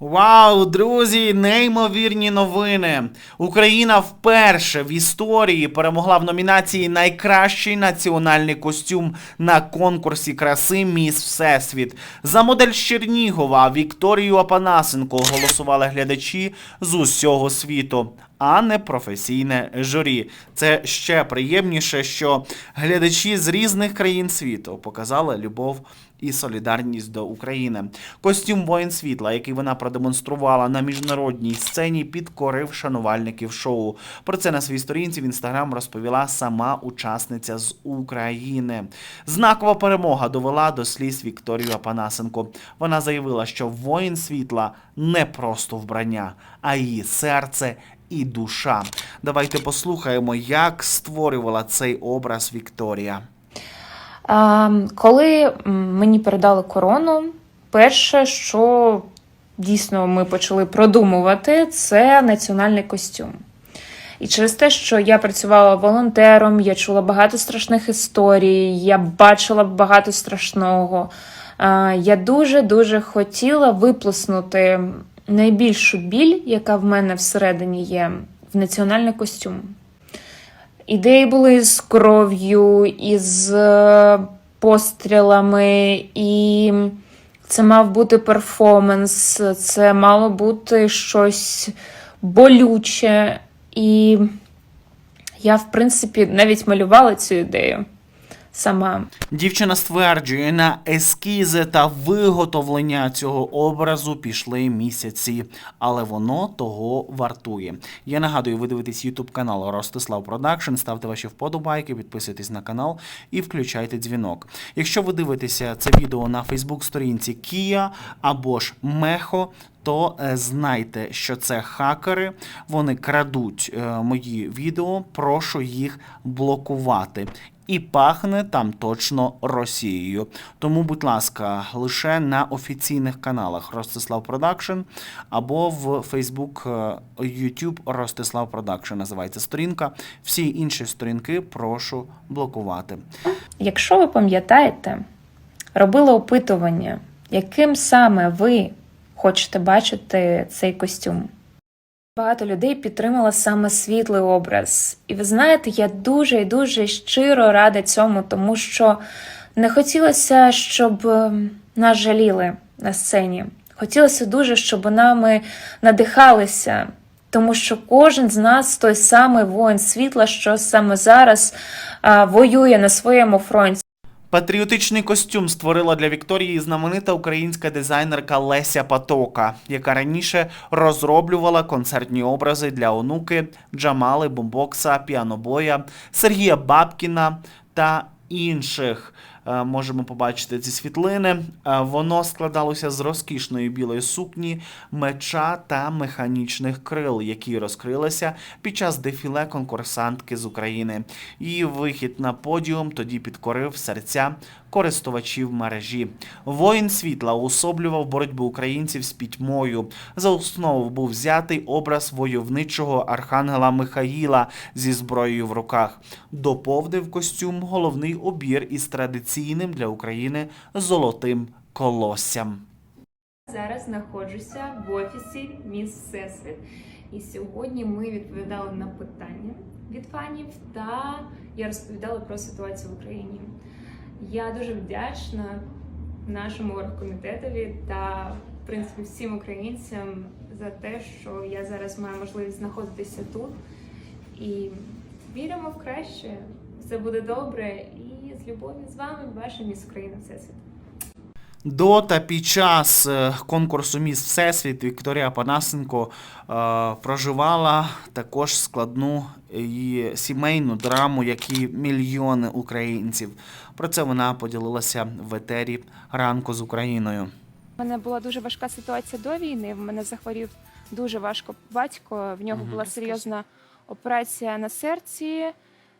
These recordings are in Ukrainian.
Вау, друзі, неймовірні новини. Україна вперше в історії перемогла в номінації Найкращий національний костюм на конкурсі краси Міс Всесвіт. За модель Чернігова Вікторію Апанасенко голосували глядачі з усього світу, а не професійне журі. Це ще приємніше, що глядачі з різних країн світу показали любов і солідарність до України. Костюм воїн світла, який вона продемонструвала на міжнародній сцені, підкорив шанувальників шоу. Про це на своїй сторінці в інстаграм розповіла сама учасниця з України. Знакова перемога довела до сліз Вікторію Апанасенко. Вона заявила, що воїн світла не просто вбрання, а її серце. І душа. Давайте послухаємо, як створювала цей образ Вікторія. Коли мені передали корону, перше, що дійсно ми почали продумувати, це національний костюм. І через те, що я працювала волонтером, я чула багато страшних історій, я бачила багато страшного. Я дуже-дуже хотіла виплеснути найбільшу біль, яка в мене всередині є, в національний костюм. Ідеї були з кров'ю, із е, пострілами, і це мав бути перформанс, це мало бути щось болюче. І я, в принципі, навіть малювала цю ідею сама. Дівчина стверджує, на ескізи та виготовлення цього образу пішли місяці, але воно того вартує. Я нагадую, ви дивитесь YouTube канал Ростислав Продакшн. Ставте ваші вподобайки, підписуйтесь на канал і включайте дзвінок. Якщо ви дивитеся це відео на Facebook сторінці Kia або ж Мехо. То е, знайте, що це хакери, вони крадуть е, мої відео. Прошу їх блокувати. І пахне там точно Росією. Тому, будь ласка, лише на офіційних каналах Ростислав Продакшн або в Facebook, е, YouTube Ростислав Продакшн називається сторінка. Всі інші сторінки прошу блокувати. Якщо ви пам'ятаєте, робила опитування, яким саме ви хочете бачити цей костюм. Багато людей підтримала саме світлий образ. І ви знаєте, я дуже і дуже щиро рада цьому, тому що не хотілося, щоб е, нас жаліли на сцені. Хотілося дуже, щоб нами надихалися, тому що кожен з нас той самий воїн світла, що саме зараз а, воює на своєму фронті. Патріотичний костюм створила для Вікторії знаменита українська дизайнерка Леся Патока, яка раніше розроблювала концертні образи для онуки Джамали Бомбокса, Піанобоя, Сергія Бабкіна та інших. Е, Можемо побачити ці світлини. Е, Воно складалося з розкішної білої сукні, меча та механічних крил, які розкрилися під час дефіле конкурсантки з України. Її вихід на подіум тоді підкорив серця користувачів мережі. Воїн світла уособлював боротьбу українців з пітьмою. За основу був взятий образ войовничого архангела Михаїла зі зброєю в руках. Доповнив костюм головний обір із традиційним для України золотим колоссям. Зараз знаходжуся в офісі Міс Всесвіт. І сьогодні ми відповідали на питання від фанів та я розповідала про ситуацію в Україні. Я дуже вдячна нашому оргкомітетові та в принципі всім українцям за те, що я зараз маю можливість знаходитися тут. І віримо в краще. Все буде добре. З любов'ю з вами, ваша міс Україна Всесвіт. До та під час е, конкурсу Міс Всесвіт Вікторія Панасенко е, проживала також складну і сімейну драму, як і мільйони українців. Про це вона поділилася в етері ранку з Україною. У мене була дуже важка ситуація до війни. В мене захворів дуже важко батько. В нього була серйозна операція на серці.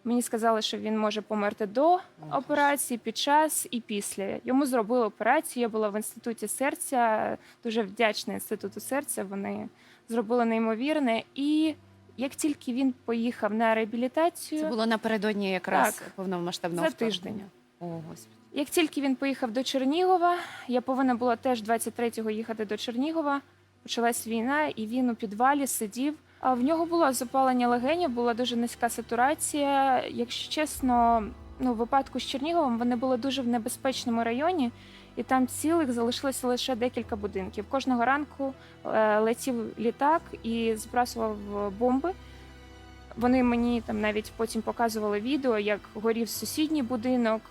Мені сказали, що він може померти до операції, під час і після. Йому зробили операцію. Я була в інституті серця. Дуже вдячна інституту серця. Вони зробили неймовірне. І як тільки він поїхав на реабілітацію, Це було напередодні якраз Так. повномасштабного За тиждень. О, господи. Як тільки він поїхав до Чернігова, я повинна була теж 23-го їхати до Чернігова. почалась війна, і він у підвалі сидів. В нього було запалення легенів, була дуже низька сатурація. Якщо чесно, ну, в випадку з Черніговом вони були дуже в небезпечному районі, і там цілих залишилося лише декілька будинків. Кожного ранку е, летів літак і збрасував бомби. Вони мені там навіть потім показували відео, як горів сусідній будинок.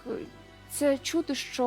Це чути, що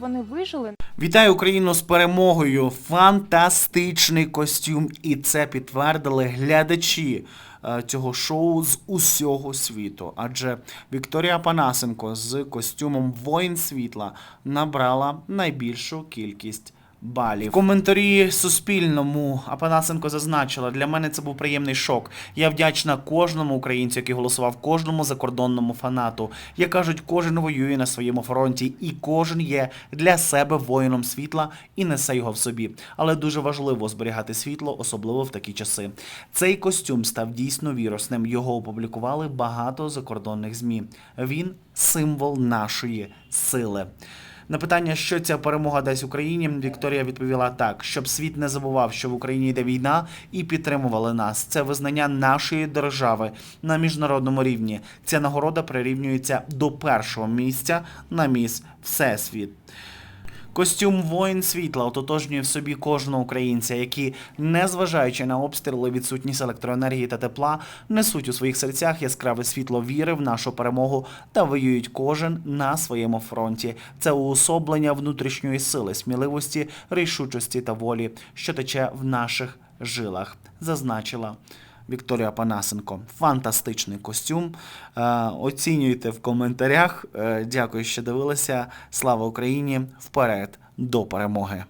вони вижили. Вітаю Україну з перемогою! Фантастичний костюм, і це підтвердили глядачі е, цього шоу з усього світу. Адже Вікторія Панасенко з костюмом Воїн світла набрала найбільшу кількість. Балів. В коментарі Суспільному Апанасенко зазначила, для мене це був приємний шок. Я вдячна кожному українцю, який голосував кожному закордонному фанату. Як кажуть, кожен воює на своєму фронті, і кожен є для себе воїном світла і несе його в собі. Але дуже важливо зберігати світло, особливо в такі часи. Цей костюм став дійсно вірусним. Його опублікували багато закордонних змі. Він символ нашої сили. На питання, що ця перемога дасть Україні, Вікторія відповіла так: щоб світ не забував, що в Україні йде війна, і підтримували нас. Це визнання нашої держави на міжнародному рівні. Ця нагорода прирівнюється до першого місця на міс Всесвіт. Костюм воїн світла ототожнює в собі кожного українця, які, незважаючи на обстріли, відсутність електроенергії та тепла, несуть у своїх серцях яскраве світло віри в нашу перемогу та воюють кожен на своєму фронті. Це уособлення внутрішньої сили, сміливості, рішучості та волі, що тече в наших жилах, зазначила. Вікторія Панасенко. Фантастичний костюм. Е, оцінюйте в коментарях. Е, дякую, що дивилися. Слава Україні! Вперед до перемоги!